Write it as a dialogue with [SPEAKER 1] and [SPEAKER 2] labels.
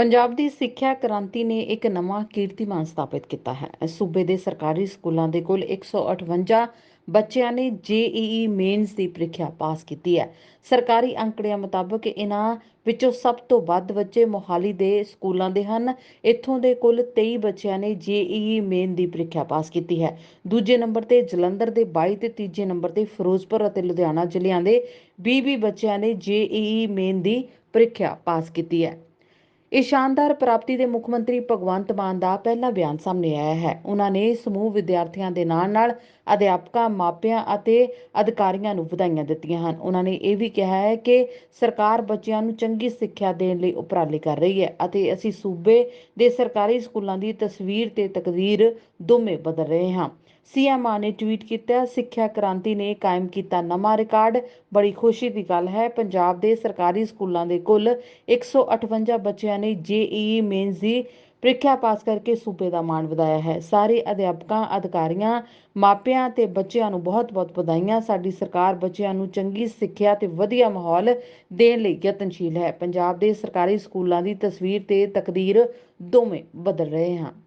[SPEAKER 1] ਪੰਜਾਬ ਦੀ ਸਿੱਖਿਆ ਕ੍ਰਾਂਤੀ ਨੇ ਇੱਕ ਨਵਾਂ ਕੀਰਤੀਮਾਨ ਸਥਾਪਿਤ ਕੀਤਾ ਹੈ। ਸੂਬੇ ਦੇ ਸਰਕਾਰੀ ਸਕੂਲਾਂ ਦੇ ਕੁੱਲ 158 ਬੱਚਿਆਂ ਨੇ ਜੇਈਈ ਮੇਨਸ ਦੀ ਪ੍ਰੀਖਿਆ ਪਾਸ ਕੀਤੀ ਹੈ। ਸਰਕਾਰੀ ਅੰਕੜਿਆਂ ਮੁਤਾਬਕ ਇਹਨਾਂ ਵਿੱਚੋਂ ਸਭ ਤੋਂ ਵੱਧ ਬੱਚੇ ਮੋਹਾਲੀ ਦੇ ਸਕੂਲਾਂ ਦੇ ਹਨ। ਇੱਥੋਂ ਦੇ ਕੁੱਲ 23 ਬੱਚਿਆਂ ਨੇ ਜੇਈਈ ਮੇਨ ਦੀ ਪ੍ਰੀਖਿਆ ਪਾਸ ਕੀਤੀ ਹੈ। ਦੂਜੇ ਨੰਬਰ ਤੇ ਜਲੰਧਰ ਦੇ 22 ਤੇ ਤੀਜੇ ਨੰਬਰ ਤੇ ਫਿਰੋਜ਼ਪੁਰ ਅਤੇ ਲੁਧਿਆਣਾ ਜ਼ਿਲ੍ਹਿਆਂ ਦੇ 20 ਬੱਚਿਆਂ ਨੇ ਜੇਈਈ ਮੇਨ ਦੀ ਪ੍ਰੀਖਿਆ ਪਾਸ ਕੀਤੀ ਹੈ। ਇਹ ਸ਼ਾਨਦਾਰ ਪ੍ਰਾਪਤੀ ਦੇ ਮੁੱਖ ਮੰਤਰੀ ਭਗਵੰਤ ਮਾਨ ਦਾ ਪਹਿਲਾ ਬਿਆਨ ਸਾਹਮਣੇ ਆਇਆ ਹੈ। ਉਹਨਾਂ ਨੇ ਸਮੂਹ ਵਿਦਿਆਰਥੀਆਂ ਦੇ ਨਾਲ-ਨਾਲ ਅਧਿਆਪਕਾਂ, ਮਾਪਿਆਂ ਅਤੇ ਅਧਿਕਾਰੀਆਂ ਨੂੰ ਵਧਾਈਆਂ ਦਿੱਤੀਆਂ ਹਨ। ਉਹਨਾਂ ਨੇ ਇਹ ਵੀ ਕਿਹਾ ਹੈ ਕਿ ਸਰਕਾਰ ਬੱਚਿਆਂ ਨੂੰ ਚੰਗੀ ਸਿੱਖਿਆ ਦੇਣ ਲਈ ਉਪਰਾਲੇ ਕਰ ਰਹੀ ਹੈ ਅਤੇ ਅਸੀਂ ਸੂਬੇ ਦੇ ਸਰਕਾਰੀ ਸਕੂਲਾਂ ਦੀ ਤਸਵੀਰ ਤੇ ਤਕਦੀਰ ਦੋਵੇਂ ਬਦਲ ਰਹੇ ਹਾਂ। ਸੀਐਮ ਮਾਨ ਨੇ ਟਵੀਟ ਕੀਤਾ, ਸਿੱਖਿਆ ਕ੍ਰਾਂਤੀ ਨੇ ਕਾਇਮ ਕੀਤਾ ਨਵਾਂ ਰਿਕਾਰਡ। ਬੜੀ ਖੁਸ਼ੀ ਦੀ ਗੱਲ ਹੈ, ਪੰਜਾਬ ਦੇ ਸਰਕਾਰੀ ਸਕੂਲਾਂ ਦੇ ਕੁੱਲ 158 ਬੱਚਿਆਂ ਨੇ ਜੇਈਈ ਮੇਨਸ ਦੀ ਪ੍ਰੀਖਿਆ ਪਾਸ ਕਰਕੇ ਸੂਬੇ ਦਾ ਮਾਣ ਵਧਾਇਆ ਹੈ। ਸਾਰੇ ਅਧਿਆਪਕਾਂ, ਅਧਿਕਾਰੀਆਂ, ਮਾਪਿਆਂ ਤੇ ਬੱਚਿਆਂ ਨੂੰ ਬਹੁਤ-ਬਹੁਤ ਵਧਾਈਆਂ। ਸਾਡੀ ਸਰਕਾਰ ਬੱਚਿਆਂ ਨੂੰ ਚੰਗੀ ਸਿੱਖਿਆ ਤੇ ਵਧੀਆ ਮਾਹੌਲ ਦੇਣ ਲਈ ਯਤਨਸ਼ੀਲ ਹੈ। ਪੰਜਾਬ ਦੇ ਸਰਕਾਰੀ ਸਕੂਲਾਂ ਦੀ ਤਸਵੀਰ ਤੇ ਤਕਦੀਰ ਦੋਵੇਂ ਬਦਲ ਰਹੇ ਹਾਂ